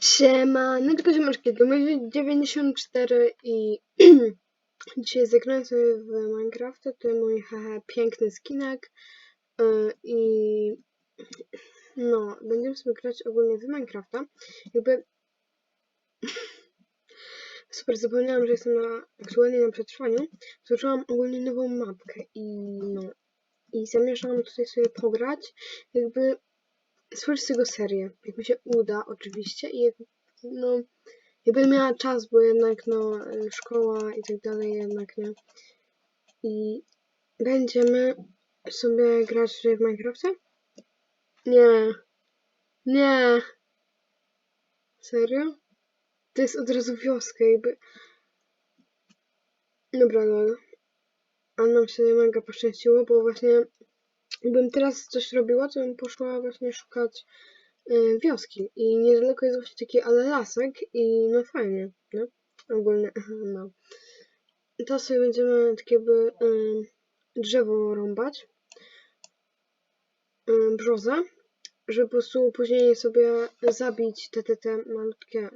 Siema, no tylko ziomeczki, to my 94 i dzisiaj zagrałem sobie w Minecrafta, to mój haha, piękny skinek yy, i no, będziemy sobie grać ogólnie w Minecrafta, jakby super, zapomniałam, że jestem na, aktualnie na przetrwaniu, zobaczyłam ogólnie nową mapkę i no, i zamierzam tutaj sobie pograć, jakby stworzyć z tego serię, jak mi się uda oczywiście i jak, no, jak będę miała czas, bo jednak no, szkoła i tak dalej jednak nie. I będziemy sobie grać tutaj w Minecrafcie? Nie. Nie. Serio? To jest od razu wioska jakby. Dobra, lol. Ale nam się mega poszczęściło, bo właśnie Gdybym teraz coś robiła, to bym poszła właśnie szukać y, wioski. I niedaleko jest właśnie taki ale lasek i no fajnie, no. Ogólnie, no. To sobie będziemy takie y, drzewo rąbać. Y, brzozę. Żeby po prostu później sobie zabić te, te, te malutkie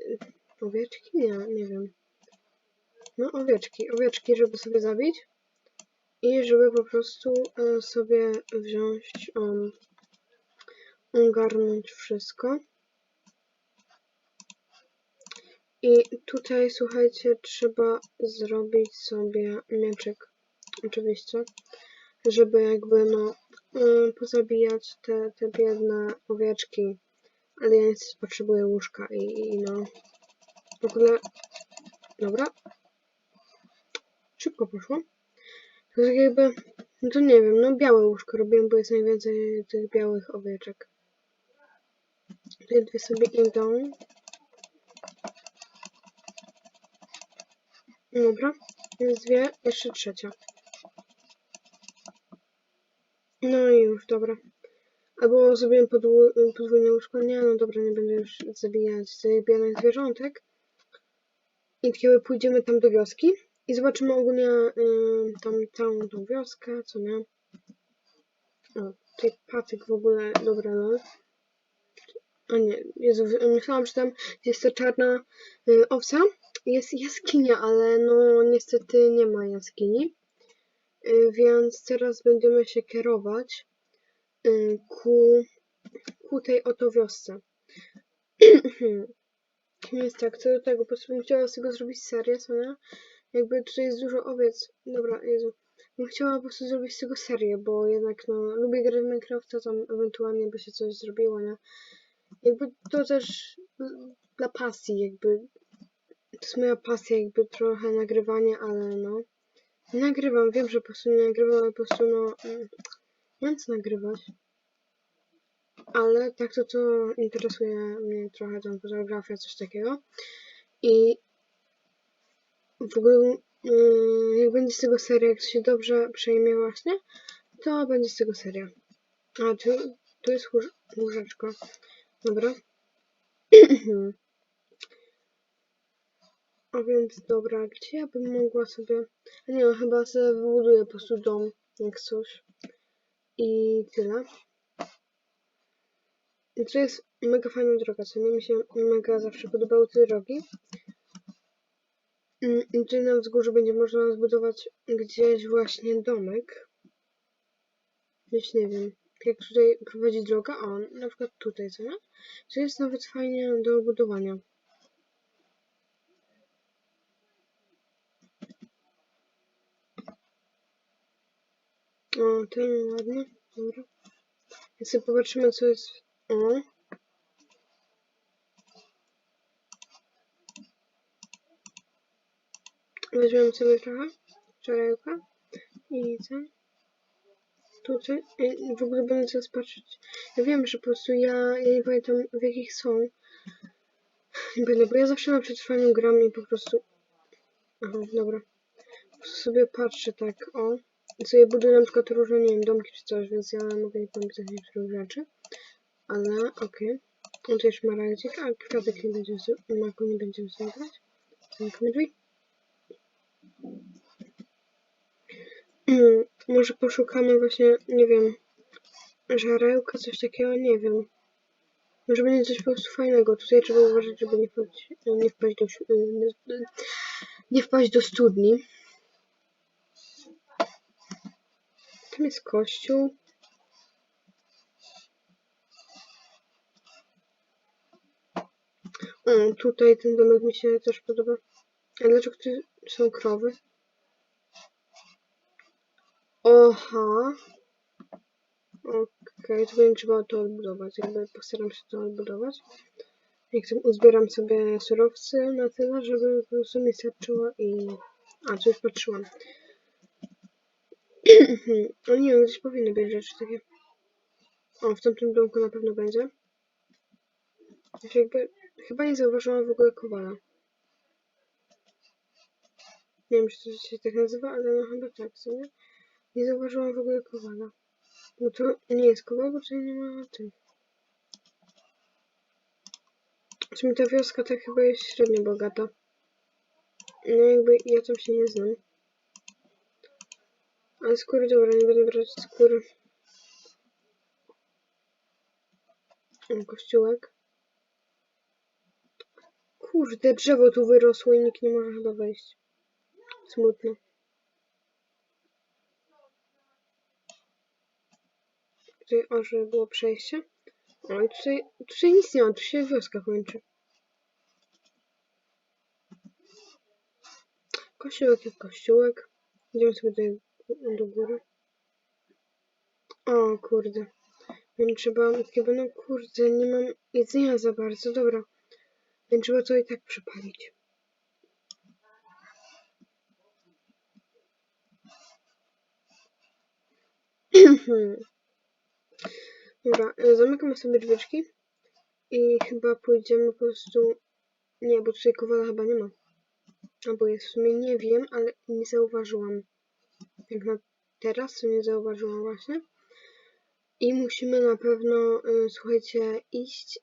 y, owieczki? Nie, nie wiem. No owieczki, owieczki, żeby sobie zabić i żeby po prostu e, sobie wziąć, um, ogarnąć wszystko. I tutaj, słuchajcie, trzeba zrobić sobie mieczek, oczywiście, żeby jakby, no, e, pozabijać te, te biedne owieczki. Ale ja niestety potrzebuję łóżka i, i no, w ogóle, dobra, szybko poszło. To tak jakby, no to nie wiem, no białe łóżko robiłem, bo jest najwięcej tych białych owieczek. Te dwie sobie idą. Dobra, jest dwie, jeszcze trzecia. No i już, dobra. Albo zrobiłem podwó podwójne łóżko. Nie, no dobra, nie będę już zabijać tych białych zwierzątek. I kiedy pójdziemy tam do wioski, i zobaczymy ogólnie y, tam całą tą wioskę, co nie? O, tutaj patyk w ogóle, dobra, no. A nie, Jezu, myślałam, że tam jest ta czarna y, owca. Jest jaskinia, ale no niestety nie ma jaskini. Y, więc teraz będziemy się kierować y, ku, ku tej oto wiosce. Więc tak, co do tego, po prostu bym chciała z tego zrobić serię, co nie? Jakby tutaj jest dużo owiec. Dobra, Jezu. Bym chciała po prostu zrobić z tego serię, bo jednak no, lubię grać w Minecrafta, tam ewentualnie by się coś zrobiło, nie? Jakby to też dla pasji, jakby to jest moja pasja, jakby trochę nagrywanie, ale no nie nagrywam, wiem, że po prostu nie nagrywam, ale po prostu no mm, mam co nagrywać. Ale tak to to interesuje mnie trochę tam fotografia, coś takiego. I w ogóle yy, jak będzie z tego seria, jak się dobrze przejmie właśnie, to będzie z tego seria. A, tu, tu jest łóż, łóżeczko. Dobra. A więc dobra, gdzie ja bym mogła sobie... A nie, no chyba sobie wybuduję po prostu dom, jak coś. I tyle. I to jest mega fajna droga, co nie? Mi się mega zawsze podobały te drogi. Mm, I tutaj na wzgórzu będzie można zbudować gdzieś właśnie domek. Gdzieś nie wiem. Jak tutaj prowadzi droga, o, na przykład tutaj, co nie? To jest nawet fajnie do budowania. O, ten ładny, dobra. Więc popatrzymy, co jest. O, Weźmiemy sobie trochę czarełka i ten. Tutaj w ogóle będę teraz patrzeć. Ja wiem, że po prostu ja, ja nie pamiętam w jakich są. Będę, bo ja zawsze na przetrwaniu gram i po prostu. Aha, dobra. Po prostu sobie patrzę tak, o. I sobie buduję na przykład różne, nie wiem, domki czy coś, więc ja mogę nie pamiętać niektórych rzeczy. Ale okej. Okay. On też ma rajdzik, a kwiatek nie będziemy sobie, nie będziemy sobie grać. Zamknę drzwi. Może poszukamy właśnie, nie wiem, żarełka, coś takiego, nie wiem. Może będzie coś po prostu fajnego. Tutaj trzeba uważać, żeby nie wpaść, nie wpaść do, nie wpaść do studni. Tam jest kościół. O, tutaj ten domek mi się też podoba. A dlaczego tu są krowy? Oha. Okej, to będzie trzeba to odbudować. Jakby postaram się to odbudować. Jak tam uzbieram sobie surowce na tyle, żeby po prostu mi starczyło i... A, tu już patrzyłam. O nie wiem, gdzieś powinny być rzeczy takie. O, w tamtym domku na pewno będzie. Jakby... Chyba nie zauważyłam w ogóle kowala. Nie wiem, czy to się tak nazywa, ale no chyba tak, co nie? Nie zauważyłam w ogóle kowala. No to nie jest kowal, bo tutaj nie ma. W sumie ta wioska tak chyba jest średnio bogata. No jakby ja tam się nie znam. Ale skóry, dobra, nie będę brać skóry. Kościółek. Kurde, drzewo tu wyrosło i nikt nie może chyba wejść. Smutno. Tutaj, o, było przejście. O, i tutaj, tutaj nic nie ma, tu się wioska kończy. Kościółek jak kościółek. Idziemy sobie tutaj do góry. O, kurde. Więc trzeba, chyba, no kurde, nie mam jedzenia za bardzo, dobra. Więc trzeba to i tak przepalić. Dobra, e, zamykamy sobie drzwiczki i chyba pójdziemy po prostu... Nie, bo tutaj kowala chyba nie ma. Albo jest w sumie, nie wiem, ale nie zauważyłam. Jak na teraz, to nie zauważyłam właśnie. I musimy na pewno, y, słuchajcie, iść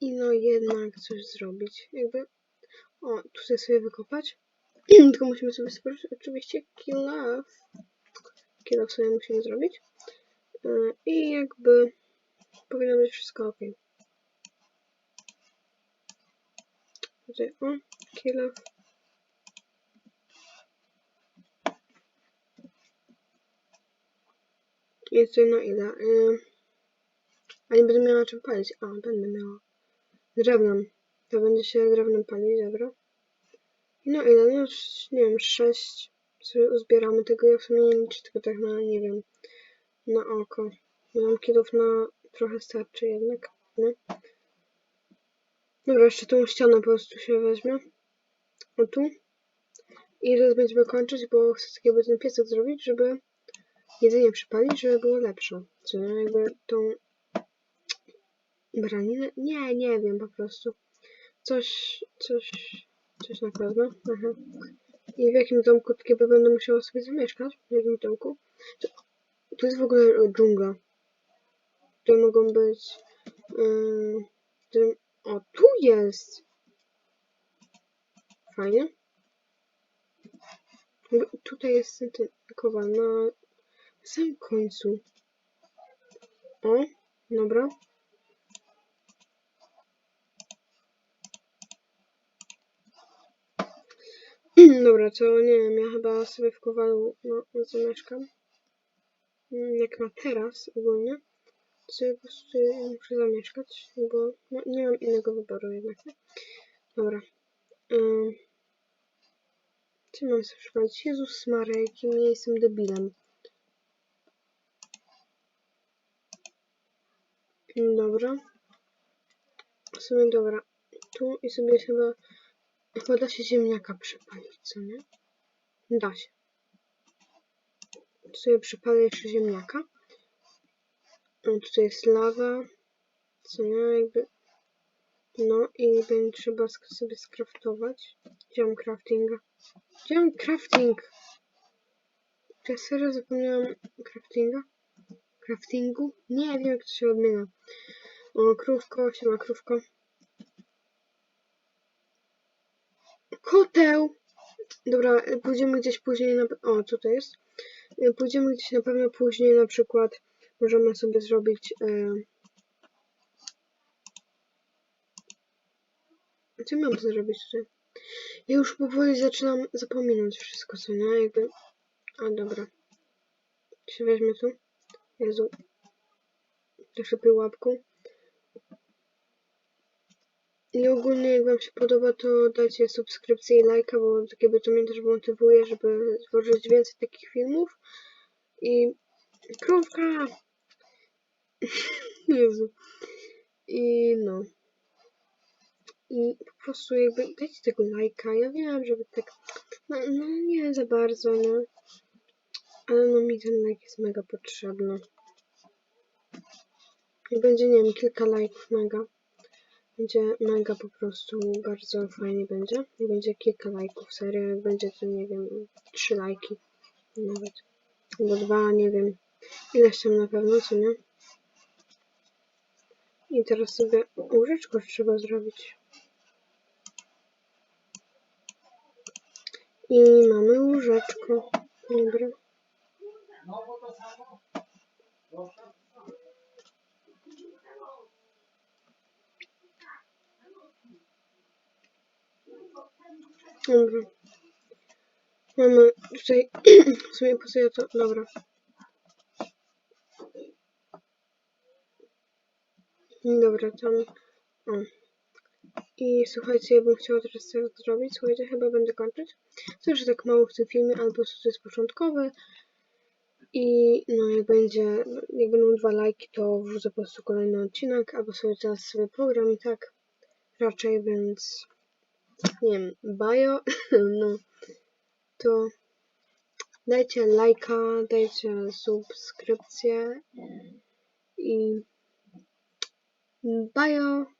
i no jednak coś zrobić. Jakby, o, tutaj sobie wykopać. Tylko musimy sobie stworzyć oczywiście kill off. Kill off sobie musimy zrobić. Y, I jakby powinno być wszystko ok. Tutaj, o, kill. Jest na ile? A nie będę miała czym palić. A, będę miała. Drewnem. To będzie się drewnem palić, dobra. No ile? No nie wiem, sześć sobie uzbieramy tego. Ja w sumie nie liczę tylko tak na, nie wiem, na oko. Mam kilów na trochę starczy jednak, nie? Dobra, jeszcze tą ścianę po prostu się weźmie. O tu. I teraz będziemy kończyć, bo chcę taki ten piesek zrobić, żeby jedzenie przypalić, żeby było lepsze. Nie? Jakby tą braninę? Nie, nie wiem po prostu. Coś, coś, coś na pewno. Aha. I w jakim domku by będę musiała sobie zamieszkać? W jakim domku? To, jest w ogóle dżungla. Tutaj mogą być... Yy, tutaj, o, tu jest! Fajnie. Tutaj jest ten kowal na samym końcu. O, dobra. Dobra, to nie wiem, ja chyba sobie w Kowalu no, zamieszkam. Mm, Jak na teraz ogólnie, to sobie po prostu muszę zamieszkać, bo no, nie mam innego wyboru jednak. Dobra. Um, co mam sobie przypomnieć? Jezus Maria, jakim ja jestem debilem. Dobra. W sumie dobra. Tu i sobie chyba Chyba da się ziemniaka przypalić, co nie? Da się. Sobie przypalę jeszcze ziemniaka. Tutaj jest lawa. Co nie? Jakby... No i będzie trzeba sobie skraftować. Gdzie mam craftinga? Gdzie mam crafting? Ja serio zapomniałam craftinga? Craftingu? Nie wiem jak to się odmienia. O, krówko, siema krówko. Koteł! Dobra, pójdziemy gdzieś później na... O, to jest? Pójdziemy gdzieś na pewno później, na przykład możemy sobie zrobić e, Co mam zrobić tutaj? Ja już powoli zaczynam zapominać wszystko, co nie? Jakby... A, dobra. Czy weźmy tu? Jezu. Jeszcze pyłapką. I ogólnie jak wam się podoba, to dajcie subskrypcję i lajka, bo tak jakby to mnie też motywuje, żeby tworzyć więcej takich filmów. I... Krówka! Jezu. I no. I po prostu jakby dajcie tego lajka. Ja wiem, żeby tak. No, no nie za bardzo, no. Ale no mi ten like jest mega potrzebny. I będzie, nie wiem, kilka lajków mega. Będzie mega po prostu bardzo fajnie będzie. Będzie kilka lajków, serio. Będzie to, nie wiem, trzy lajki nawet. Albo dwa, nie wiem. Ileś tam na pewno, co nie? I teraz sobie łóżeczko trzeba zrobić. I mamy łóżeczko. Dobra. Dobra. Mamy tutaj w sumie pasuje to. Dobra. Dobra, tam. O. I słuchajcie, ja bym chciała teraz tak zrobić. Słuchajcie, chyba będę kończyć. Już tak mało w tym filmie, ale po to jest początkowy. I no jak będzie, jak będą dwa lajki, to wrzucę po prostu kolejny odcinek, albo sobie teraz sobie program i tak raczej, więc nie wiem, bio, no to dajcie lajka, dajcie subskrypcję i bio.